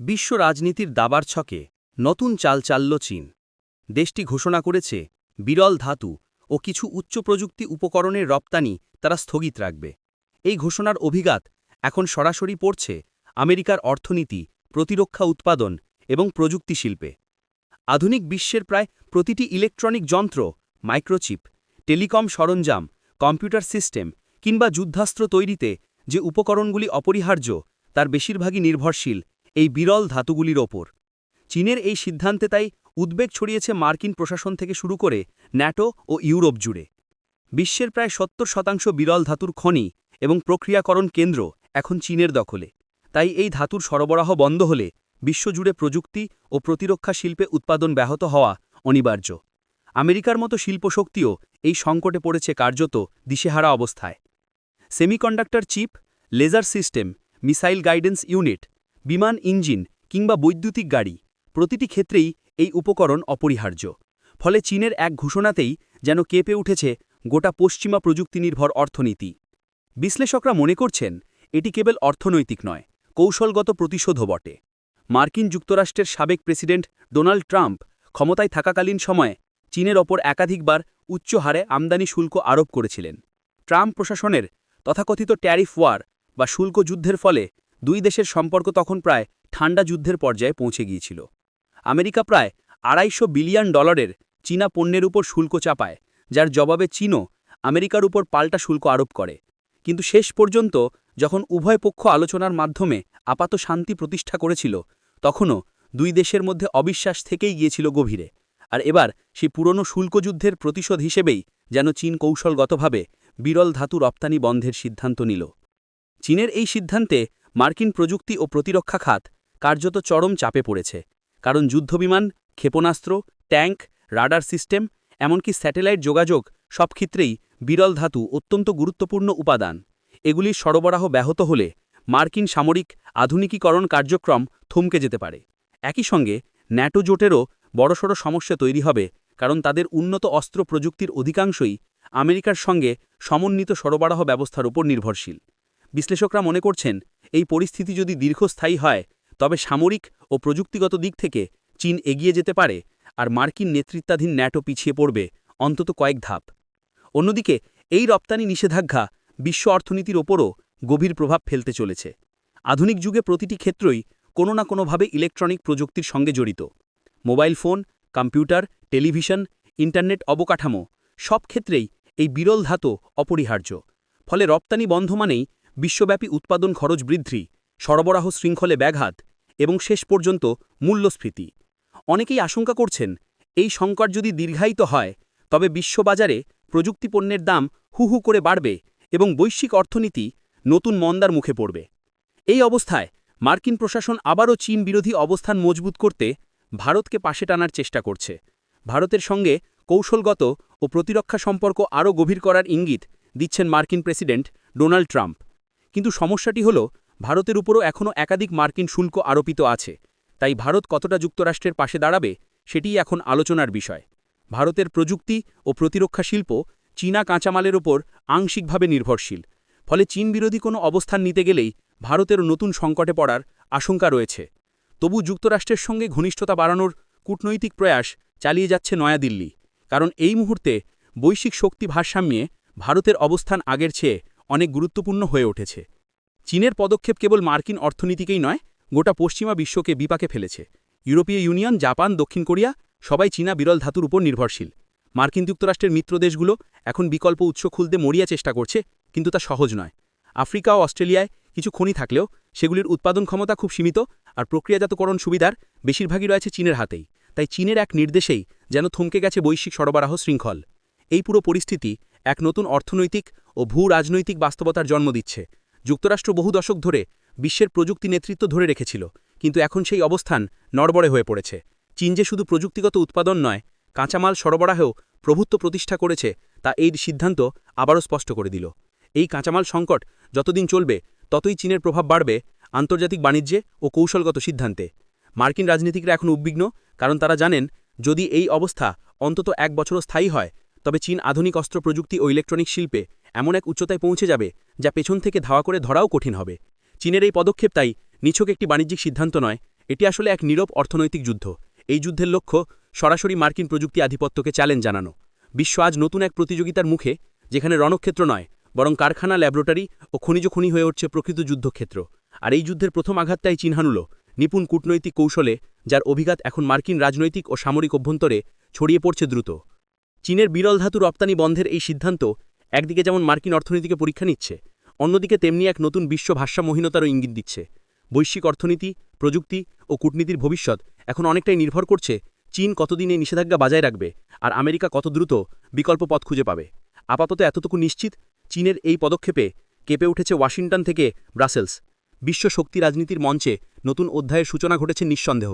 বিশ্ব রাজনীতির দাবার ছকে নতুন চাল চালল চীন। দেশটি ঘোষণা করেছে, বিরল ধাতু ও কিছু উচ্চ প্রযুক্তি উপকরণের রপ্তানি তারা স্থগিত রাখবে। এই ঘোষণার অভিঘাত এখন সরাসরি পড়ছে আমেরিকার অর্থনীতি, প্রতিরক্ষা উৎপাদন এবং প্রযুক্তি শিল্পে। আধুনিক বিশ্বের প্রায় প্রতিটি ইলেকট্রনিক যন্ত্র, মাইক্রোচিপ, টেলিকম সরঞ্জাম, কম্পিউটার সিস্টেম কিংবা যুদ্ধাস্ত্র তৈরিতে যে উপকরণগুলি অপরিহার্য, তার বেশিরভাগই নির্ভরশীল এই বিরল ধাতুগুলির ওপর। চীনের এই সিদ্ধান্তে তাই উদ্বেগ ছড়িয়েছে মার্কিন প্রশাসন থেকে শুরু করে ন্যাটো ও ইউরোপ জুড়ে। বিশ্বের প্রায় সত্তর শতাংশ বিরল ধাতুর খনি এবং প্রক্রিয়াকরণ কেন্দ্র এখন চীনের দখলে। তাই এই ধাতুর সরবরাহ বন্ধ হলে বিশ্বজুড়ে প্রযুক্তি ও প্রতিরক্ষা শিল্পে উৎপাদন ব্যাহত হওয়া অনিবার্য। আমেরিকার মতো শিল্পশক্তিও এই সংকটে পড়েছে কার্যত দিশেহারা অবস্থায়। Semiconductor chip, laser system, missile guidance unit বিমান ইঞ্জিন কিংবা বৈদ্যুতিক গাড়ি, প্রতিটি ক্ষেত্রেই এই উপকরণ অপরিহার্য। ফলে চীনের এক ঘোষণাতেই যেন কেঁপে উঠেছে গোটা পশ্চিমা প্রযুক্তিনির্ভর অর্থনীতি। বিশ্লেষকরা মনে করছেন, এটি কেবল অর্থনৈতিক নয়, কৌশলগত প্রতিশোধও বটে। মার্কিন যুক্তরাষ্ট্রের সাবেক প্রেসিডেন্ট ডোনাল্ড ট্রাম্প ক্ষমতায় থাকাকালীন সময়ে চীনের ওপর একাধিকবার উচ্চ হারে আমদানি শুল্ক আরোপ করেছিলেন। ট্রাম্প প্রশাসনের তথাকথিত ট্যারিফ ওয়ার বা শুল্ক যুদ্ধের ফলে দুই দেশের সম্পর্ক তখন প্রায় ঠান্ডা যুদ্ধের পর্যায়ে পৌঁছে গিয়েছিল। আমেরিকা প্রায় আড়াইশো বিলিয়ন ডলারের চীনা পণ্যের উপর শুল্ক চাপায়, যার জবাবে চীনও আমেরিকার উপর পাল্টা শুল্ক আরোপ করে। কিন্তু শেষ পর্যন্ত যখন উভয় পক্ষ আলোচনার মাধ্যমে আপাত শান্তি প্রতিষ্ঠা করেছিল, তখনও দুই দেশের মধ্যে অবিশ্বাস থেকেই গিয়েছিল গভীরে। আর এবার সেই পুরনো শুল্কযুদ্ধের প্রতিশোধ হিসেবেই যেন চীন কৌশলগতভাবে বিরল ধাতু রপ্তানি বন্ধের সিদ্ধান্ত নিল। চীনের এই সিদ্ধান্তে মার্কিন প্রযুক্তি ও প্রতিরক্ষা খাত কার্যত চরম চাপে পড়েছে, কারণ যুদ্ধবিমান, ক্ষেপণাস্ত্র, ট্যাঙ্ক, রাডার সিস্টেম, এমনকি স্যাটেলাইট যোগাযোগ সব ক্ষেত্রেই বিরল ধাতু অত্যন্ত গুরুত্বপূর্ণ উপাদান। এগুলির সরবরাহ ব্যাহত হলে মার্কিন সামরিক আধুনিকীকরণ কার্যক্রম থমকে যেতে পারে। একই সঙ্গে, ন্যাটো জোটেরও বড়সড় সমস্যা তৈরি হবে, কারণ তাদের উন্নত অস্ত্র প্রযুক্তির অধিকাংশই আমেরিকার সঙ্গে সমন্বিত সরবরাহ ব্যবস্থার উপর নির্ভরশীল। বিশ্লেষকরা মনে করছেন এই পরিস্থিতি যদি দীর্ঘস্থায়ী হয়, তবে সামরিক ও প্রযুক্তিগত দিক থেকে চীন এগিয়ে যেতে পারে আর মার্কিন নেতৃত্বাধীন ন্যাটো পিছিয়ে পড়বে অন্তত কয়েক ধাপ। অন্যদিকে, এই রপ্তানি নিষেধাজ্ঞা বিশ্ব অর্থনীতির ওপরও গভীর প্রভাব ফেলতে চলেছে। আধুনিক যুগে প্রতিটি ক্ষেত্রই কোনো না কোনোভাবে ইলেকট্রনিক প্রযুক্তির সঙ্গে জড়িত। Mobile phone, computer, television, internet অবকাঠামো সব ক্ষেত্রেই এই বিরল ধাতু অপরিহার্য। ফলে রপ্তানি বন্ধ মানেই বিশ্বব্যাপী উৎপাদন খরচ বৃদ্ধি, সরবরাহ শৃঙ্খলে ব্যাঘাত এবং শেষ পর্যন্ত মূল্যস্ফীতি। অনেকেই আশঙ্কা করছেন, এই সংকট যদি দীর্ঘায়িত হয়, তবে বিশ্ববাজারে প্রযুক্তি পণ্যের দাম হু হু করে বাড়বে এবং বৈশ্বিক অর্থনীতি নতুন মন্দার মুখে পড়বে। এই অবস্থায় মার্কিন প্রশাসন আবারও চীন বিরোধী অবস্থান মজবুত করতে ভারতকে পাশে টানার চেষ্টা করছে। ভারতের সঙ্গে কৌশলগত ও প্রতিরক্ষা সম্পর্ক আরও গভীর করার ইঙ্গিত দিচ্ছেন মার্কিন প্রেসিডেন্ট ডোনাল্ড ট্রাম্প। কিন্তু সমস্যাটি হল, ভারতের উপরও এখনও একাধিক মার্কিন শুল্ক আরোপিত আছে। তাই ভারত কতটা যুক্তরাষ্ট্রের পাশে দাঁড়াবে, সেটিই এখন আলোচনার বিষয়। ভারতের প্রযুক্তি ও প্রতিরক্ষা শিল্প চীনা কাঁচামালের ওপর আংশিকভাবে নির্ভরশীল। ফলে চীন বিরোধী কোনো অবস্থান নিতে গেলেই ভারতের নতুন সংকটে পড়ার আশঙ্কা রয়েছে। তবু যুক্তরাষ্ট্রের সঙ্গে ঘনিষ্ঠতা বাড়ানোর কূটনৈতিক প্রয়াস চালিয়ে যাচ্ছে নয়াদিল্লি, কারণ এই মুহূর্তে বৈশ্বিক শক্তি ভারসাম্যে ভারতের অবস্থান আগের চেয়ে অনেক গুরুত্বপূর্ণ হয়ে উঠেছে। চীনের পদক্ষেপ কেবল মার্কিন অর্থনীতিকেই নয়, গোটা পশ্চিমা বিশ্বকে বিপাকে ফেলেছে। ইউরোপীয় ইউনিয়ন, জাপান, দক্ষিণ কোরিয়া, সবাই চীনা বিরল ধাতুর উপর নির্ভরশীল। মার্কিন যুক্তরাষ্ট্রের মিত্র দেশগুলো এখন বিকল্প উৎস খুলতে মরিয়া চেষ্টা করছে, কিন্তু তা সহজ নয়। আফ্রিকা ও অস্ট্রেলিয়ায় কিছু খনি থাকলেও সেগুলির উৎপাদন ক্ষমতা খুব সীমিত আর প্রক্রিয়াজাতকরণ সুবিধার বেশিরভাগই রয়েছে চীনের হাতেই, তাই চীনের এক নির্দেশেই যেন থমকে গেছে বৈশ্বিক সরবরাহ শৃঙ্খল। এই পুরো পরিস্থিতি এক নতুন অর্থনৈতিক ও ভূ রাজনৈতিক বাস্তবতার জন্ম দিচ্ছে। যুক্তরাষ্ট্র বহু দশক ধরে বিশ্বের প্রযুক্তি নেতৃত্ব ধরে রেখেছিল, কিন্তু এখন সেই অবস্থান নড়বড়ে হয়ে পড়েছে। চীন যে শুধু প্রযুক্তিগত উৎপাদন নয়, কাঁচামাল সরবরাহেও প্রভুত্ব প্রতিষ্ঠা করেছে তা এই সিদ্ধান্ত আবারও স্পষ্ট করে দিল। এই কাঁচামাল সংকট যতদিন চলবে, ততই চীনের প্রভাব বাড়বে আন্তর্জাতিক বাণিজ্যে ও কৌশলগত সিদ্ধান্তে। মার্কিন রাজনীতিকরা এখন উদ্বিগ্ন, কারণ তারা জানেন, যদি এই অবস্থা অন্তত এক বছরও স্থায়ী হয় তবে চীন আধুনিক অস্ত্র প্রযুক্তি ও ইলেকট্রনিক শিল্পে এমন এক উচ্চতায় পৌঁছে যাবে যা পেছন থেকে ধাওয়া করে ধরাও কঠিন হবে। চীনের এই পদক্ষেপ তাই নিছক একটি বাণিজ্যিক সিদ্ধান্ত নয়, এটি আসলে এক নীরব অর্থনৈতিক যুদ্ধ। এই যুদ্ধের লক্ষ্য সরাসরি মার্কিন প্রযুক্তি আধিপত্যকে চ্যালেঞ্জ জানানো। বিশ্ব আজ নতুন এক প্রতিযোগিতার মুখে, যেখানে রণক্ষেত্র নয়, বরং কারখানা, ল্যাবরেটরি ও খনিজ খনি হয়ে উঠছে প্রকৃত যুদ্ধক্ষেত্র। আর এই যুদ্ধের প্রথম আঘাতটাই চিহ্নানুল নিপুণ কূটনৈতিক কৌশলে, যার অভিঘাত এখন মার্কিন রাজনৈতিক ও সামরিক অভ্যন্তরে ছড়িয়ে পড়ছে দ্রুত। চীনের বিরল ধাতু রপ্তানি বন্ধের এই সিদ্ধান্ত একদিকে যেমন মার্কিন অর্থনীতিকে পরীক্ষা নিচ্ছে, অন্যদিকে তেমনি এক নতুন বিশ্ব ভারসাম্যহীনতারও ইঙ্গিত দিচ্ছে। বৈশ্বিক অর্থনীতি, প্রযুক্তি ও কূটনীতির ভবিষ্যৎ এখন অনেকটাই নির্ভর করছে চীন কতদিন এই নিষেধাজ্ঞা বজায় রাখবে আর আমেরিকা কত দ্রুত বিকল্প পথ খুঁজে পাবে। আপাতত এতটুকু নিশ্চিত, চীনের এই পদক্ষেপে কেঁপে উঠেছে ওয়াশিংটন থেকে ব্রাসেলস। বিশ্ব শক্তি রাজনীতির মঞ্চে নতুন অধ্যায়ের সূচনা ঘটেছে নিঃসন্দেহ।